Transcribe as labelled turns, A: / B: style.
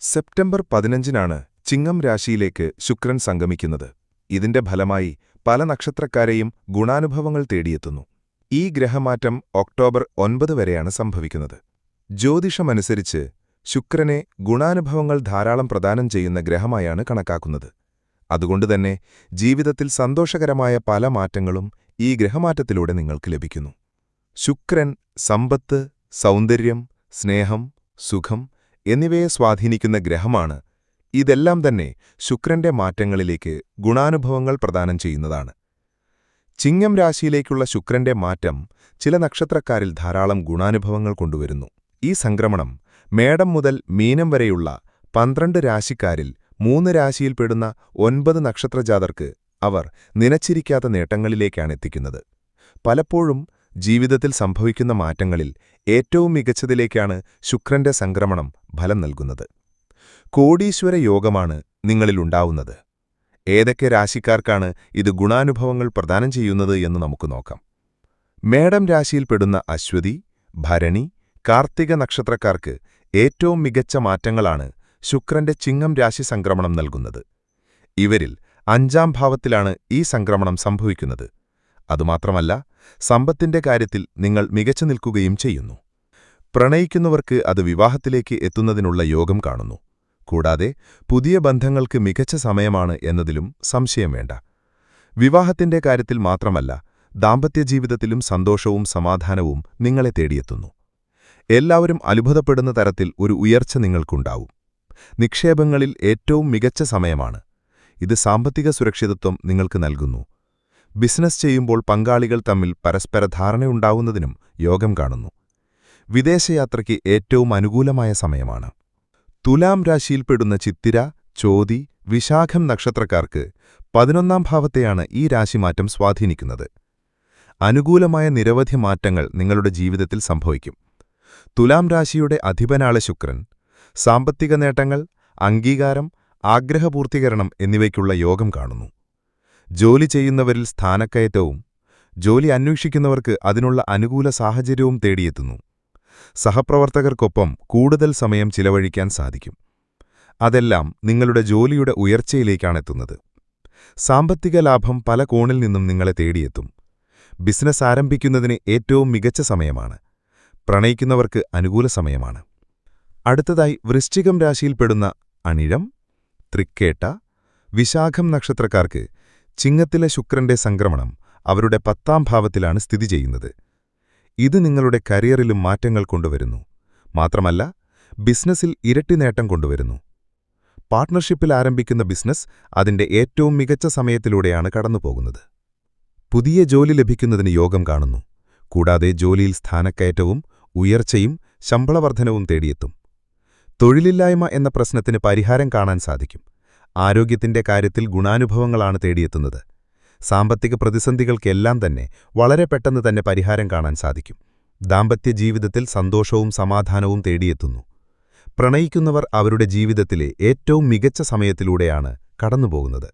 A: September പതിനഞ്ചിനാണ് ചിങ്ങം രാശിയിലേക്ക് ശുക്രൻ സംഗമിക്കുന്നത്. ഇതിന്റെ ഫലമായി പല നക്ഷത്രക്കാരെയും ഗുണാനുഭവങ്ങൾ തേടിയെത്തുന്നു. ഈ ഗ്രഹമാറ്റം ഒക്ടോബർ ഒൻപത് വരെയാണ് സംഭവിക്കുന്നത്. ജ്യോതിഷമനുസരിച്ച് ശുക്രനെ ഗുണാനുഭവങ്ങൾ ധാരാളം പ്രദാനം ചെയ്യുന്ന ഗ്രഹമായാണ് കണക്കാക്കുന്നത്. അതുകൊണ്ടുതന്നെ ജീവിതത്തിൽ സന്തോഷകരമായ പല മാറ്റങ്ങളും ഈ ഗ്രഹമാറ്റത്തിലൂടെ നിങ്ങൾക്ക് ലഭിക്കുന്നു. ശുക്രൻ സമ്പത്ത് സൗന്ദര്യം സ്നേഹം സുഖം എന്നിവയെ സ്വാധീനിക്കുന്ന ഗ്രഹമാണ് ഇതെല്ലാം തന്നെ ശുക്രന്റെ മാറ്റങ്ങളിലേക്ക് ഗുണാനുഭവങ്ങൾ പ്രദാനം ചെയ്യുന്നതാണ്. ചിങ്ങം രാശിയിലേക്കുള്ള ശുക്രന്റെ മാറ്റം ചില നക്ഷത്രക്കാരിൽ ധാരാളം ഗുണാനുഭവങ്ങൾ കൊണ്ടുവരുന്നു. ഈ സംക്രമണം മേടം മുതൽ മീനം വരെയുള്ള പന്ത്രണ്ട് രാശിക്കാരിൽ മൂന്ന് രാശിയിൽപ്പെടുന്ന ഒൻപത് നക്ഷത്രജാതർക്ക് അവർ നിനച്ചിരിക്കാത്ത നേട്ടങ്ങളിലേക്കാണ് എത്തിക്കുന്നത്. പലപ്പോഴും ജീവിതത്തിൽ സംഭവിക്കുന്ന മാറ്റങ്ങളിൽ ഏറ്റവും മികച്ചതിലേക്കാണ് ശുക്രന്റെ സംക്രമണം ഫലം നൽകുന്നത്. കോടീശ്വര യോഗമാണ് നിങ്ങളിലുണ്ടാവുന്നത് ഏതൊക്കെ രാശിക്കാർക്കാണ് ഇത് ഗുണാനുഭവങ്ങൾ പ്രദാനം ചെയ്യുന്നത് എന്ന് നമുക്ക് നോക്കാം. മേടം രാശിയിൽപ്പെടുന്ന അശ്വതി ഭരണി കാർത്തിക നക്ഷത്രക്കാർക്ക് ഏറ്റവും മികച്ച മാറ്റങ്ങളാണ് ശുക്രന്റെ ചിങ്ങം രാശി സംക്രമണം നൽകുന്നത്. ഇവരിൽ അഞ്ചാം ഭാവത്തിലാണ് ഈ സംക്രമണം സംഭവിക്കുന്നത്. അതുമാത്രമല്ല സമ്പത്തിന്റെ കാര്യത്തിൽ നിങ്ങൾ മികച്ചു നിൽക്കുകയും ചെയ്യുന്നു. പ്രണയിക്കുന്നവർക്ക് അത് വിവാഹത്തിലേക്ക് എത്തുന്നതിനുള്ള യോഗം കാണുന്നു. കൂടാതെ പുതിയ ബന്ധങ്ങൾക്ക് മികച്ച സമയമാണ് എന്നതിലും സംശയം വേണ്ട. വിവാഹത്തിന്റെ കാര്യത്തിൽ മാത്രമല്ല ദാമ്പത്യ ജീവിതത്തിലും സന്തോഷവും സമാധാനവും നിങ്ങളെ തേടിയെത്തുന്നു. എല്ലാവരും അത്ഭുതപ്പെടുന്ന തരത്തിൽ ഒരു ഉയർച്ച നിങ്ങൾക്കുണ്ടാവും. നിക്ഷേപങ്ങളിൽ ഏറ്റവും മികച്ച സമയമാണ്. ഇത് സാമ്പത്തിക സുരക്ഷിതത്വം നിങ്ങൾക്ക് നൽകുന്നു. ബിസിനസ് ചെയ്യുമ്പോൾ പങ്കാളികൾ തമ്മിൽ പരസ്പര ധാരണയുണ്ടാവുന്നതിനും യോഗം കാണുന്നു. വിദേശയാത്രയ്ക്ക് ഏറ്റവും അനുകൂലമായ സമയമാണ്. തുലാം രാശിയിൽപ്പെടുന്ന ചിത്തിര ചോതി വിശാഖം നക്ഷത്രക്കാർക്ക് പതിനൊന്നാം ഭാവത്തെയാണ് ഈ രാശിമാറ്റം സ്വാധീനിക്കുന്നത്. അനുകൂലമായ നിരവധി മാറ്റങ്ങൾ നിങ്ങളുടെ ജീവിതത്തിൽ സംഭവിക്കും. തുലാം രാശിയുടെ അധിപനാളെ ശുക്രൻ സാമ്പത്തിക നേട്ടങ്ങൾ അംഗീകാരം ആഗ്രഹപൂർത്തീകരണം എന്നിവയ്ക്കുള്ള യോഗം കാണുന്നു. ജോലി ചെയ്യുന്നവരിൽ സ്ഥാനക്കയറ്റവും ജോലി അന്വേഷിക്കുന്നവർക്ക് അതിനുള്ള അനുകൂല സാഹചര്യവും തേടിയെത്തുന്നു. സഹപ്രവർത്തകർക്കൊപ്പം കൂടുതൽ സമയം ചിലവഴിക്കാൻ സാധിക്കും. അതെല്ലാം നിങ്ങളുടെ ജോലിയുടെ ഉയർച്ചയിലേക്കാണെത്തുന്നത്. സാമ്പത്തിക ലാഭം പല കോണിൽ നിന്നും നിങ്ങളെ തേടിയെത്തും. ബിസിനസ് ആരംഭിക്കുന്നതിന് ഏറ്റവും മികച്ച സമയമാണ്. പ്രണയിക്കുന്നവർക്ക് അനുകൂല സമയമാണ്. അടുത്തതായി വൃശ്ചികം രാശിയിൽപ്പെടുന്ന അണിഴം തൃക്കേട്ട വിശാഖം നക്ഷത്രക്കാർക്ക് ചിങ്ങത്തിലെ ശുക്രന്റെ സംക്രമണം അവരുടെ പത്താം ഭാവത്തിലാണ് സ്ഥിതി ചെയ്യുന്നത്. ഇത് നിങ്ങളുടെ കരിയറിലും മാറ്റങ്ങൾ കൊണ്ടുവരുന്നു. മാത്രമല്ല ബിസിനസ്സിൽ ഇരട്ടി നേട്ടം കൊണ്ടുവരുന്നു. പാർട്ട്ണർഷിപ്പിൽ ആരംഭിക്കുന്ന ബിസിനസ് അതിന്റെ ഏറ്റവും മികച്ച സമയത്തിലൂടെയാണ് കടന്നുപോകുന്നത്. പുതിയ ജോലി ലഭിക്കുന്നതിന് യോഗം കാണുന്നു. കൂടാതെ ജോലിയിൽ സ്ഥാനക്കയറ്റവും ഉയർച്ചയും ശമ്പളവർദ്ധനവും തേടിയെത്തും. തൊഴിലില്ലായ്മ എന്ന പ്രശ്നത്തിന് പരിഹാരം കാണാൻ സാധിക്കും. ആരോഗ്യത്തിന്റെ കാര്യത്തിൽ ഗുണാനുഭവങ്ങളാണ് തേടിയെത്തുന്നത്. സാമ്പത്തിക പ്രതിസന്ധികൾക്കെല്ലാം തന്നെ വളരെ പെട്ടെന്ന് തന്നെ പരിഹാരം കാണാൻ സാധിക്കും. ദാമ്പത്യ ജീവിതത്തിൽ സന്തോഷവും സമാധാനവും തേടിയെത്തുന്നു. പ്രണയിക്കുന്നവർ അവരുടെ ജീവിതത്തിലെ ഏറ്റവും മികച്ച സമയത്തിലൂടെയാണ് കടന്നുപോകുന്നത്.